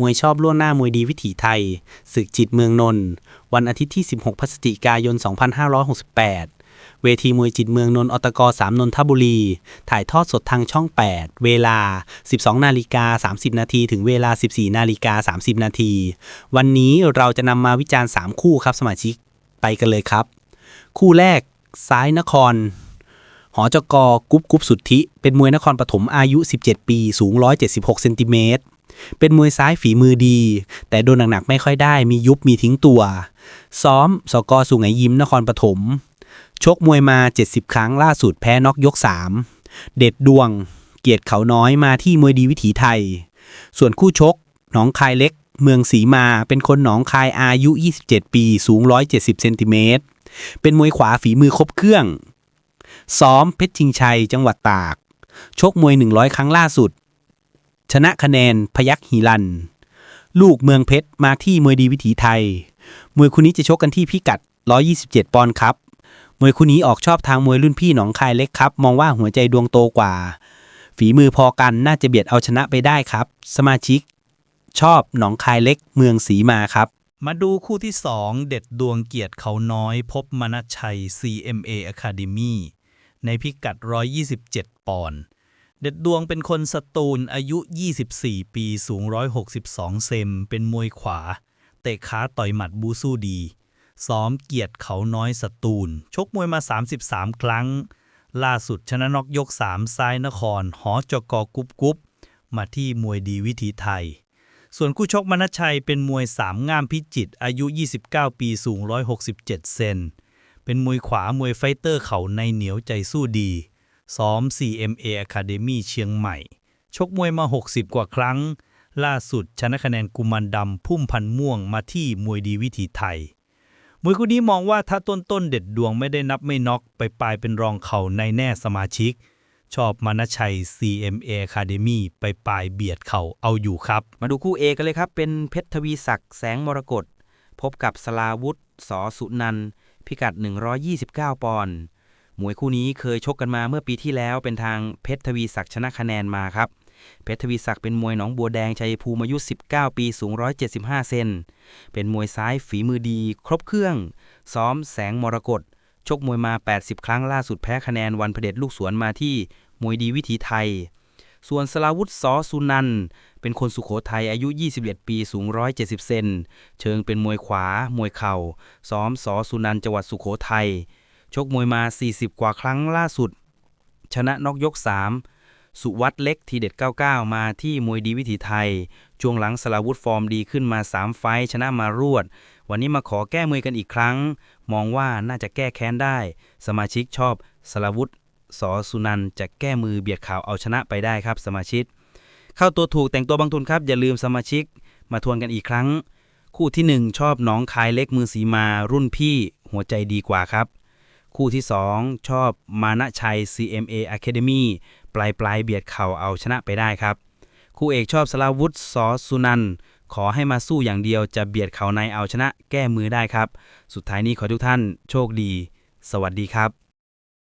มวยชอบล่วงหน้ามวยดีวิถีไทย ศึกจิตเมืองนนท์วันอาทิตย์ที่ 16 พฤศจิกายน 2568 เวทีมวยจิตเมืองนนท์อตก3นนทบุรี ถ่ายทอดสดทางช่อง 8 เวลา 12 นาฬิกา 30 นาทีถึงเวลา 14 นาฬิกา 30 นาที วันนี้เราจะนำมาวิจารณ์ 3 คู่ครับสมาชิกไปกันเลยครับ คู่แรกซ้ายนครหอจกกุ๊บกุ๊บสุทธิ เป็นมวยนครปฐมอายุ 17 ปี สูง 176 เซนติเมตร เป็นมวยซ้ายฝีมือดี แต่โดนหนักๆไม่ค่อยได้ มียุบมีทิ้งตัว ซ้อมสกอสุไหยิมนครปฐมชกมวยมา 70 ครั้งล่าสุดแพ้น็อกยก 3 เด็ดดวง เกียรติเขาน้อยมาที่มวยดีวิถีไทย ส่วนคู่ชกหนองคายเล็ก เมืองศรีมาเป็นคนหนองคายอายุ 27 ปีสูง 170เซนติเมตรเป็นมวยขวาฝีมือครบเครื่อง ซ้อมเพชรชิงชัยจังหวัดตาก ชกมวย 100 ครั้งล่าสุด ชนะคะแนนพยักหิรัน ลูกเมืองเพชรมาที่มวยดีวิถีไทย มวยคู่นี้จะชกกันที่พิกัด 127 ปอนด์ครับ มวยคู่นี้ออกชอบทางมวยรุ่นพี่หนองคายเล็กครับ มองว่าหัวใจดวงโตกว่า ฝีมือพอกันน่าจะเบียดเอาชนะไปได้ครับ สมาชิก ชอบหนองคายเล็กเมืองศรีมาครับ มาดูคู่ที่ 2 เด็ดดวงเกียรติเขาน้อย พบมณชัย CMA Academy ในพิกัด 127 ปอนด์ เด็ดดวงเป็นคนสตูลอายุ 24 ปีสูง 162 เซมเป็นมวยขวา เตะขาต่อยหมัดบูสู้ดี ซ้อมเกียรติเขาน้อยสตูล ชกมวยมา 33 ครั้ง ล่าสุดชนะน็อกยก 3 ซ้ายนคร หอจกกุ๊บกุ๊บมาที่มวยดีวิถีไทย ส่วนคู่ชกมณชัยเป็นมวยสามง่ามพิจิตอายุ 29 ปีสูง 167 เซนเป็นมวยขวามวยไฟเตอร์เขาในเหนียวใจสู้ดี ซ้อม CMA Academy เชียงใหม่ ชกมวยมา 60 กว่าครั้ง ล่าสุดชนะคะแนนกุมันดำพุ่มพันม่วงมาที่มวยดีวิถีไทย มวยคู่นี้มองว่าถ้าต้นต้นเด็ดดวงไม่ได้นับไม่น็อกไปปลายเป็นรองเข่าในแน่สมาชิก ชอบมณชัย CMA Academy ไปปลายเบียดเข่าเอาอยู่ครับ มาดูคู่เอกกันเลยครับเป็นเพชรทวีศักดิ์แสงมรกตพบกับสลาวุธสอสุนันท์พิกัด 129 ปอนด์ มวยคู่นี้เคยชกกันมาเมื่อปีที่แล้วเป็นทางเพชรทวีศักดิ์ชนะคะแนนมาครับ เพชรทวีศักดิ์เป็นมวยหนองบัวแดงชัยภูมิอายุ 19 ปีสูง 175 เซน เป็นมวยซ้ายฝีมือดี ครบเครื่อง ซ้อมแสงมรกตชกมวยมา 80 ครั้งล่าสุดแพ้คะแนนวันพเผด็จลูกสวนมาที่มวยดีวิถีไทย ส่วนสลาวุธสอสุนัน เป็นคนสุขโขทัยอายุ 21 ปีสูง 170 เซน เชิงเป็นมวยขวา มวยเข่า ซ้อมสอสุนันจังหวัดสุขโขทัย ชกมวยมา 40 กว่าครั้งล่าสุด ชนะนอกยก 3 สุวัตเล็กทีเด็ด 99 มาที่มวยดีวิถีไทยช่วงหลังสลาวุธฟอร์มดีขึ้นมา 3 ไฟชนะมารวด วันนี้มาขอแก้มือกันอีกครั้ง มองว่าน่าจะแก้แค้นได้ สมาชิกชอบสลาวุธสอสุนันจะแก้มือเบียดข่าวเอาชนะไปได้ครับ สมาชิก เข้าตัวถูกแต่งตัวบางทุนครับ อย่าลืมสมาชิกมาทวนกันอีกครั้ง คู่ที่ 1 ชอบน้องคายเล็กมือสีมารุ่นพี่หัวใจดีกว่าครับ คู่ที่ 2 ชอบมานะชัย CMA Academy ปลายปลายเบียดเข่าเอาชนะไปได้ครับ คู่เอกชอบสลาวุธสอสุนัน ขอให้มาสู้อย่างเดียวจะเบียดเข่าในเอาชนะแก้มือได้ครับ สุดท้ายนี้ขอทุกท่านโชคดี สวัสดีครับ